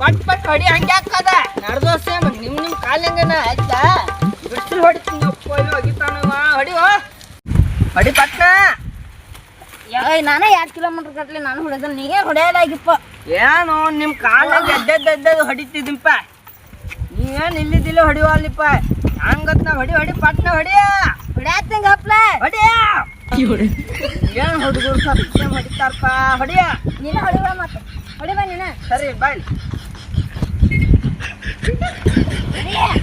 ಪಟ್ ಪಟ್ ಹೊಡಿ ಹಂಗೆ ಹಾಕದ? ನಡ್ದೋಸೆ ನಿಮ್ ನಿಮ್ ಕಾಲಿಂಗನ ಆಯ್ತಾ? ಬಿಡ್ಸಿ ಹೊಡಿತೀನಿ ಹೋಗಿತಾನವ ಹೊಡಿವ ಹೊಡಿ ಪಟ್ನ ನಾನೇ ಎರಡು ಕಿಲೋಮೀಟರ್ ಕಟ್ಟಲಿ ನಾನು ಹೊಡೆದ ನೀವೇ ಹೊಡೆಯೋದಾಗಿಪ್ಪ ಏನು ನಿಮ್ ಕಾಲಾಗ ಎದ್ದೆದ್ದು ಎದ್ದೆದ್ದು ಹೊಡಿತಿದ್ದಿಪ್ಪ ನೀವೇನ್ ಇಲ್ಲಿದ್ದಿಲ್ಲ ಹೊಡಿವಲ್ಲಿಪ್ಪ ಹಂಗತ್ ನಾ ಹೊಡಿ ಹೊಡಿ ಪಟ್ನ ಹೊಡಿಯ. ಹೊಡ್ಯಾತಂಗ ಹಪ್ಲ ಹೊಡಿಯ. ಏನ್ ಹುಡುಗರು ಸ್ವಲ್ಪ ಹೊಡಿತಾರಪ್ಪ? ಹೊಡಿಯ. ನೀನು ಹೊಡಿವ ಮತ್ತೆ. ಹೊಡಿವ ನೀನು. ಸರಿ ಬಾಯ್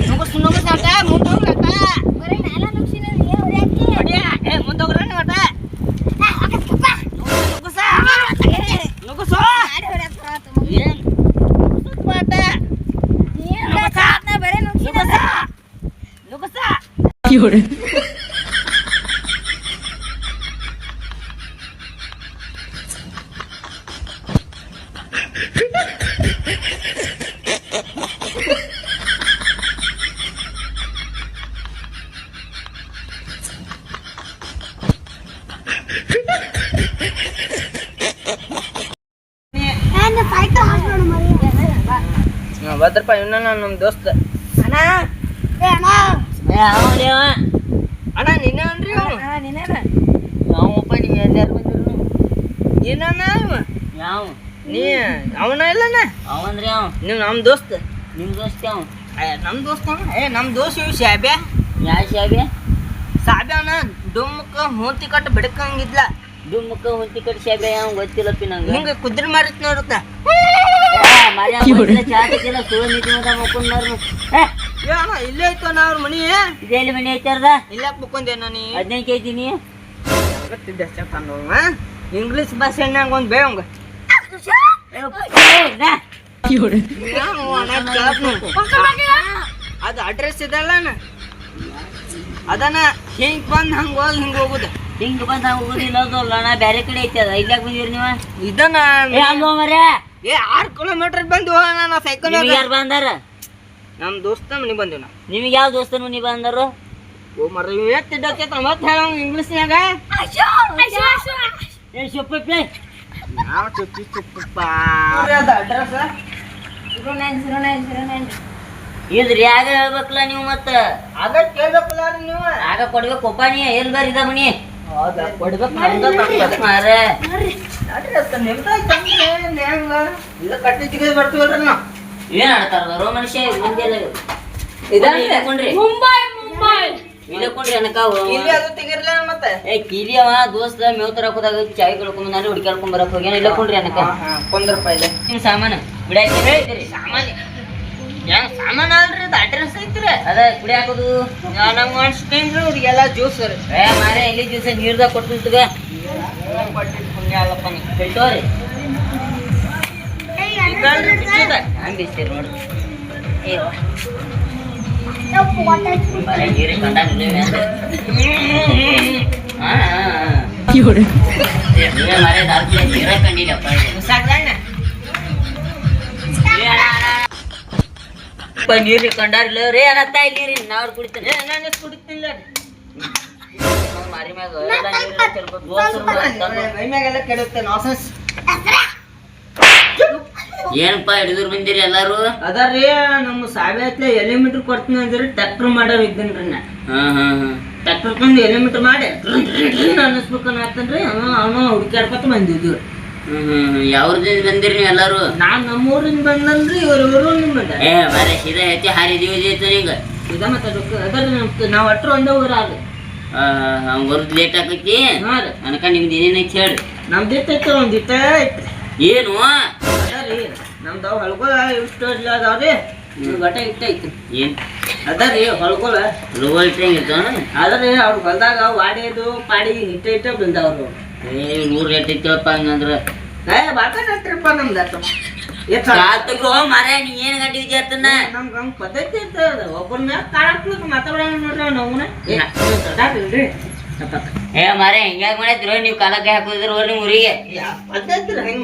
ನುಗ್ಗಸ್ ನುಗ್ಗಸ್ ಆಟ ಮುಂದೆ ಹೋಗ್ಲಾಟ ಬರೀ ನಾಲ ನುಗ್ಸಿನ ಏನು ಹೊಡ್ಯಾತಿ ಹೊಡಿಯ ಏ ಮುಂದೆ ಹೋಗ್ರ ಆಟ ನುಗ್ಗಸ ನುಗ್ಗಸು ಗಾಡಿ ಹೊಡ್ಯಾತ ಏನ್ ನುಗ್ಗಸ್ ಆಟ ನೀನು ಹೊಡ್ಯಾತ ಬರೀ ನುಗ್ಸಿನ ನುಗ್ಗಸ ನುಗ್ಗಸ ನಾನು ಸೈಕಲ್ ಹಾಸ್ಕೊಂಡು ಮರಿ ಭದ್ರಪ್ಪ ಇವನ ನಮ್ಮ ದೋಸ್ತ. ಅಣ್ಣ ಏ ಅಣ್ಣ. ನಿನ್ನ ಅನ್ರಿ ಅವಪ್ಪ ನೀವು ಎಲ್ಲಾರು ಬಂದಿರು? ಏನಣ್ಣ ಇವ ಯಾವ? ನೀ ಅವನ ಇಲ್ಲಣ್ಣ ಅವಂದ್ರೆ ಅವ. ನೀವು ನಮ್ಮ ದೋಸ್ತ. ನಿಮ್ ದೋಸ್ತ ಅವ. ಏ ನಮ್ಮ ದೋಸ್ತ. ಏ ನಮ್ಮ ದೋಸ್ತ ಇವ್ ಶಾಬ್ಯ. ಯಾವ ಶಾಬೆ ಸಾಬ್ಯ ಅವನ ಡುಮ್ಮಕ್ಕ ಮೂತಿ ಕಟ್ಟು ಬಿಡಕಂಗಿದ್ಲ. ಡುಮ್ಮಕ್ಕ ಹೊಂತಿ ಕಡೆ ಶಾಬೆ ಯಾವ ಗೊತ್ತಿಲ್ಲಪ್ಪಿ ನಂಗೆ. ಹಿಂಗ ಕುದ್ರಿ ಮಾರಿತ್ ನೋಡುತ್ತ ಇಲ್ಲೇ ಐತೋ ನಾ ಅವ್ರ ಮನಿ. ಇದೇಲಿ ಮನೆ ಐತಾರದ? ಇಲ್ಲ ಮುಕ್ಕೊಂದೆ ನೀ. ಹದಿನೈದು ಗೊತ್ತಿದ್ದೆ ಚಂದ ಇಂಗ್ಲೀಷ್ ನಂಗೆ ಒಂದು ಬೇವಂಗ ಅದು ಅಡ್ರೆಸ್ ಇದಲ್ಲ ಅದನ್ನ ಹಿಂಗ್ ಬಂದ್ ಹಂಗ ಹೋಗಿ ಹಿಂಗ ಹೋಗುದ. ಹಿಂಗ್ ಬಂದ ಹೋಗುದಿಲ್ಲ ಅದಲ್ಲ ಅಣ್ಣ. ಬ್ಯಾರೆ ಕಡೆ ಐತಿ ಅದ. ಇಲ್ಲಾಕ್ ಬಂದಿರಿ ನೀವ? ಇದನ್ನ ಏ ಆರ್ ಕಿಲೋಮೀಟರ್ ಬಂದು ನಾನು ಸೈಕಲ್ ಯಾರು ಬಂದಾರ? ನಮ್ಮ ದೋಸ್ತ ಮನೆ ಬಂದಿವ್ ನಾ ನಿಮ್ಗೆ ಯಾವ ದೋಸ್ತನು ಮನೆ ಬಂದರು? ಓ ಮರ ಎತ್ತಿದ್ದಕ್ಕೆ ಮತ್ತೆ ಹೇಳ ಇಂಗ್ಲೀಷ್ನ್ಯಾಗ? ಏ ಶುಪ್ಪಿ ನಾವು ಚುಪ್ಪಿ ಚುಪ್ಪಪ್ಪ? Address zero nine zero nine zero nine ಇಲ್ರಿ ಆಗ ಹೇಳ್ಬೇಕಲ್ಲ ನೀವು ಮತ್ತ? ಆಗ ಕೇಳ್ಬೇಕಲ್ಲ ನೀವು. ಆಗ ಕೊಡ್ಬೇಕಪ್ಪ ನೀ ಎಲ್ಲಿ ಬರಿದ ಮನಿ ಹೌದಾ? ಕೊಡ್ಬೇಕು ನಮ್ದ ಕಟ್ಟಿ ಬರ್ತೀವಲ್ರಿ ನಾವು. ಏನ್ ಆಡ್ತಾರ ರೋ ಮನುಷ್ಯ ಮುಂದೆಲ್ಲ ಇದಾನ್ರಿ? ಇಲ್ಲ ಕೊಂಡ್ರಿ. ಮುಂಬೈ ಮುಂಬೈ. ಇಲ್ಲ ಕೊಂಡ್ರಿ ಅನಕಾವು. ಇಲ್ಲಿ ಅದು ತೆಗಿರ್ಲ ಮತ್ತೆ? ಏ ಕಿಲಿ ಅವ ದೋಸ್ತ ಮೇವ್ ತರಕ್ ಚಾಯ್ ಕಳ್ಕೊಂಡ್ ನಾನು ಹುಡ್ಕ್ಯಾಡ್ಕೊಂಡ್ ಬರಕ್ ಹೋಗ್ಯಾನ. ಇಲ್ಲ ಕೊಂಡ್ರಿ ಅನಕ. ಕೊಂದ್ ರೂಪಾಯಿ ಇದೆ ನಿಮ್ ಸಾಮಾನು ಬಿಡಾಕಿ ಹೇಳ್ತೀರಿ ಸಾಮಾನ್ಯ. ಹೆಂಗ್ ಸಾಮಾನ್ ಅಲ್ರಿ ಇದು? ಅಡ್ರೆಸ್ ಐತ್ರಿ. ಅದ ಕುಡಿ ಹಾಕೋದು. ನಂಗೆ ಮಾಡಿಸ್ತೀನಿ ಇವ್ರಿಗೆಲ್ಲ ಜ್ಯೂಸ್ ರೀ. ಏ ಮಾರೇ ಇಲ್ಲಿ ಜ್ಯೂಸ್ ನೀರ್ದಾಗ ಕೊಟ್ಟಿದ್ದು ಪುಣ್ಯ ಅಲ್ಲಪ್ಪ ನೀ ಬಿಟ್ಟೋರಿ ಇದಲ್ರಿ ಬಿಚ್ಚಿದ ಹಂಗ್ ಬಿಸ್ತೀರಿ ನೋಡ್ರಿ ಯಪ್ಪ ಹೊಟ್ಟೆ ಬರೇ ನೀರಿಗೆ ಕಂಡಾಗ ಇಲ್ಲವೇ ಅಂದ್ರೆ ಹಾ ಹಾ, ಹಾ. ಏ, ನೀವೇ ಮಾರೇ ದಾರ್ಪುರ ನೀರ ಕಂಡಿಲ್ಲಪ್ಪ ಇದು. ಸಾಕಣ್ಣ ಏ, ಅಣ್ಣ, ಅಣ್ಣ. ಅಪ್ಪ ನೀರಿಗೆ ಕಂಡಾರಿಲ್ಲ ರೇ ಅನ್ನತ್ತ ಇಲ್ಲಿ ನೀರಿ ನಾವ್ ಕುಡಿತೇನೆ ಏ ನಾನು ಕುಡಿತಿಲ್ಲ ಕೆಡುತ್ತೆ ನಾಸಸ್ ಏನಪ್ಪ ಹಿಡಿದ್ರು ಬಂದಿರಿ ಎಲ್ಲಾರು? ಅದರಿ ನಮ್ಮ ಸಾವಿರ ಎಲಿಮೀಟರ್ ಕೊಡ್ತೀನಿ ಅಂದ್ರೆ ಟ್ರ್ಯಾಕ್ಟರ್ ಮಾಡೋರು ಇದ್ದೀನ್ರಿ ನಾ. ಹಾ ಹಾ ಹಾ. ಟ್ರ್ಯಾಕ್ಟರ್ ತಂದು ಎಲಿಮೀಟರ್ ಮಾಡಿ ಅನ್ನಿಸ್ಬೇಕು ಅನ್ನತ್ತನ್ರಿ ಅವ ಅವನು ಹುಡುಕ್ಯಾಡ್ಕೊತ ಬಂದಿದ್ದು. ಯಾವ್ರದಿಂದ ಬಂದಿರಿ ನೀವು ಎಲ್ಲಾರು? ನಾನ್ ನಮ್ಮೂರಿಂದ ಬಂದನ್ರಿ ಇವ್ರ ಇವರು ಬಂದ ಏ ಮಾರೇ ಸೀದಾ ಹಾರಿ ದಿವಸ ಐತೆ ಈಗ. ಇದ ಮಾತಾಡೋಕೆ ಅದರ ನಾವು ಒಟ್ಟರು ಒಂದೇ ಊರ ಅದು ಹಂಗ ಬರೋದ್ ಲೇಟ್ ಆಗೈತಿ ರೀ. ಅನಕ ನಿಮ್ದು ಏನೇನೈತಿ ಹೇಳಿ. ನಮ್ದು ಇತ್ತೈತೆ ಒಂದು ಇಟ್ಟ ಐತ್ರಿ. ಏನು? ರೀ ನಮ್ದು ಹೊಲ್ಗೊಳ ಇಷ್ಟು ಇಲ್ಲ ಅದಾವ್ರಿ ಗಟ ಇಟ್ಟ ಏನು? ಏನ್ ಅದರಿ ಹೊಲ್ಗೊಳ ಲೋವಲ್ ಟ್ರೈನ್ ಇರ್ತಾವ? ಅದರಿ ಅವ್ರ ಹೊಲ್ದಾಗ ವಾಡಿದು ಪಾಡಿ ಇಟ್ಟ ಇಟ್ಟ ಬಂದವ್ರು. ಏ ನೂರು ರೇಟ್ ಇತ್ತಪ್ಪ ಹಂಗಂದ್ರೆ. ಏ ಬಾಕಟ್ರಿಪ್ಪ ನಮ್ದು ಅಷ್ಟು ಮರೆ ನೀ ಏನ್ ಗಂಟೆ ವಿದ್ಯಾರ್ಥನ? ನಮ್ಗೆ ಹಂಗೆ ಪದ್ಧತಿ ಇರ್ತದ ಒಬ್ಬರನ್ನ ಕಾಳಕ್ಲಿಕ್ಕೆ ಮಾತಾಡೋಣ ನೋಡ್ರಿ ನಮ್ಮನ್ನ ಏ ಮಾರೇ ಹಿಂಗ್ಯಾಕ್ ಮಾಡೈತ್ರಿ ನೀವು ಕಾಲಕ್ಕೆ ಹಾಕೋದ್ರ ಓರ್ ನಿಮ್ ಊರಿಗೆ? ಪದ್ಧತಿ ಹಿಂಗ್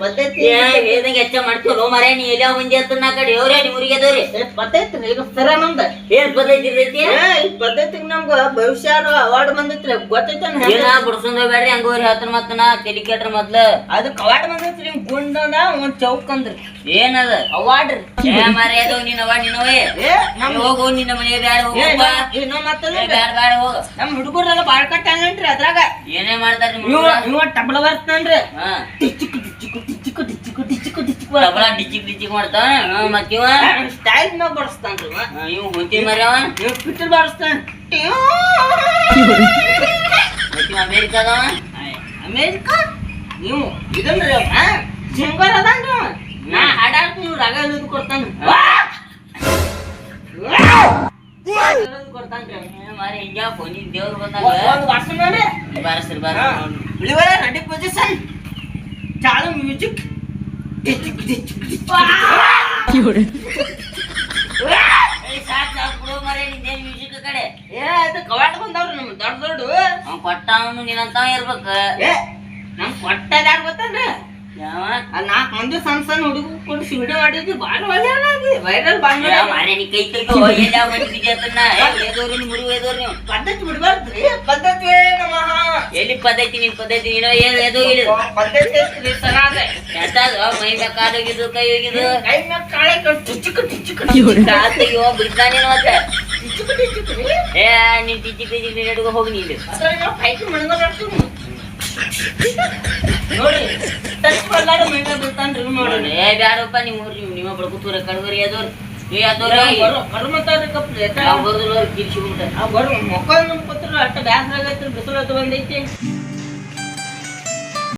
ಪದ್ಧತಿ ಹೇಳ್ದಂಗೆ ಹೆಚ್ಚ ಮಾಡ್ತೀವಲ್ಲ ಮಾರೇ ನೀ ಎಲ್ಲ ಮಂದಿ ಅಂತ ನಾ ಕಡೆ ಅವ್ರೇ ನಿಮ್ ಊರಿಗೆ ಅದವ್ರಿ. ಪದ್ಧತಿ ಈಗ ಸರ ನಮ್ದ. ಏನ್ ಪದ್ಧತಿ ಇರ್ತೈತಿ? ಈ ಪದ್ಧತಿಗ್ ನಮ್ಗ ಭವಿಷ್ಯ ಅವಾರ್ಡ್ ಬಂದೈತ್ರಿ ಗೊತ್ತೈತೇನ್ ಏನ ಬಡ್ಸೊಂದ ಬೇಡ್ರಿ ಹಂಗೋರಿ ಹತ್ರ ಮತ್ತ ನಾ ತಲಿ ಕೆಟ್ರ ಮೊದ್ಲ. ಅದು ಅವಾರ್ಡ್ ಬಂದೈತ್ರಿ ನಿಮ್ ಗುಂಡದ ಒಂದ್ ಚೌಕ್ ಅಂದ್ರಿ. ಏನದ ಅವಾರ್ಡ್ ಏ ಮಾರೇ ಅದು ನಿನ್ನ ನಿನ್ನವೇ ಏ ನಮ್ ಹೋಗು ನಿನ್ನ ಮನೆ ಬ್ಯಾಡ ಹೋಗ ಬ್ಯಾಡ ಬ್ಯಾಡ ಹೋಗ. ನಮ್ ಹುಡುಗರೆಲ್ಲ ಬಾಳ್ ಕಟ್ಟಾಗಂಟ್ರಿ ಅದ್ರಾಗ. ಏನೇ ಮಾಡ್ತಾರ್ರಿ ಇವ ಇವ ಟಬಲ ಬರ್ತಾನ್ರಿ ಹಾ. ಟಿಚ್ಚಿಕ್ ಟಿಚ್ಚಿಕ್ ಟಿಚ್ಚಿಕ್ ಟಿಚ್ಚಿಕ್ ಟಿಚ್ಚಿಕ್ ಟಿಚ್ಚಿಕ್ ಟಬಲ ಡಿಚಿಕ್ ಡಿಚಿಕ್ ಮಾಡ್ತಾವ? ಹಾ, ಮತ್ತಿವ ಸ್ಟೈಲ್ ಮ್ಯಾಗ ಬಡಿಸ್ತಾನ್ರಿ ಇವ. ಹಾ, ಇವ್ ಹುಂತಿ ಮರ್ಯಾವ? ಇವ ಪಿಟಲ್ ಬಾರಿಸ್ತಾನ ಮತ್ತಿವ ಅಮೇರಿಕಾದವ? ಅಮೇರಿಕ? ನೀವು ಇದನ್ರಿ ಅವ. ಸಿಂಗರ್ ಅದಾನ್ರಿ ಅವ. ನಾ ಹಾಡಾಡ್ತೀನಿ ನೀವು ರಾಗ ಇದು ಕೊಡ್ತಾನ ಕೊಡ್ತಾನ್ರಿ ಅವ. ಮಾರಿ ಹಿಂಗ ನೀನ್ ದೇವ್ರು ಬಂದಾಗ ಒಂದ್ ವರ್ಷ ನೋಡ್ರಿ ಬಾರಸ್ರಿ ಬಾರ ಇಳಿವರ ರೆಡಿ ಪೊಸಿಷನ್ ಚಾಲು ಮ್ಯೂಸಿಕ್ ಸಾಕ್ ಸಾಕ್ ಬಿಡು ಮಾರೇ ನಿಂದೇನ್ ಮ್ಯೂಸಿಕ್ ಕಡೆ? ಏ ಅದು ಕವಾಡ್ ಬಂದವ್ರು ನಮ್ ದೊಡ್ಡ ದೊಡ್ಡ. ಅವ್ನ್ ಕೊಟ್ಟ ಇರ್ಬೇಕ. ನಮ್ ಕೊಟ್ಟದಾಗ ಗೊತ್ತನ್ರಿ? ನಾಲ್ಕು ಮಂದಿ ಸಣ್ಣ ಸಣ್ಣ ಹುಡುಗ ಕೊಡಿಸಿ ವಿಡಿಯೋ ಮಾಡಿದ್ವಿ. ಭಾಳ ವೈರಲ್ ನೀ ಕೈ ತೆಗ್ದು ಎಲ್ಲಿ ನೀವು? ಪದ್ಧತಿ ನಮಃ. ಎಲ್ಲಿ ಪದ್ಧತಿ ನಿನ್ ಪದ್ಧತಿ ನೀನೋ? ಏನು ಎದೋ ಮೈ ಕಾಲು ಹೋಗಿದ್ದು ಕೈ ಹೋಗಿದ್ದು. ಕೈ ಮ್ಯಾಗ ಕಾಳೆ ಟಿಚ್ಚಿಕ ಟಿಚ್ಚಿಕ ಕಾಲ್ ಬಿದ್ದಾನೇನು ಮತ್ತೆ? ಟಿಚ್ಚಿಕ ಟಿಚ್ಚಿಕ ಏ ನೀನ್ ನೀನ್ ಹೋಗಿ ನೀನು. ಮಣಗ ನೋಡಿ ಟಚ್ ಮಾಡ್ಲಾರ ಮೈ ಮ್ಯಾಗ ಬೀಳ್ತಾನ್ರಿ ಇವ್ ನೋಡ್ರಿ ಏ ಬ್ಯಾಡಪ್ಪ ನಿಮ್ಮ ಊರು ನೀವು ನಿಮ್ಮ ಬಡ್ಕೂತೂರ ಕಡಗರಿ ಅದೋರು ಏ ಅದೋರ ಬರೋ ಬರೋ ಮಾತಾಡ್ರಿ ಕಪ್ಲೆ ನಾವು ಬರ್ದಿಲ್ಲ ಕಿರ್ಸಿ ಬಿಟ್ಟ ಬರ್ ಮೊಕ್ಕ ಪತ್ರ ಕೂತ್ರ ಅಟ್ಟ ಬ್ಯಾಸ್ರ ಆಗೈತ್ರಿ ಬಿಸಿಲು ಅದು ಬಂದೈತಿ.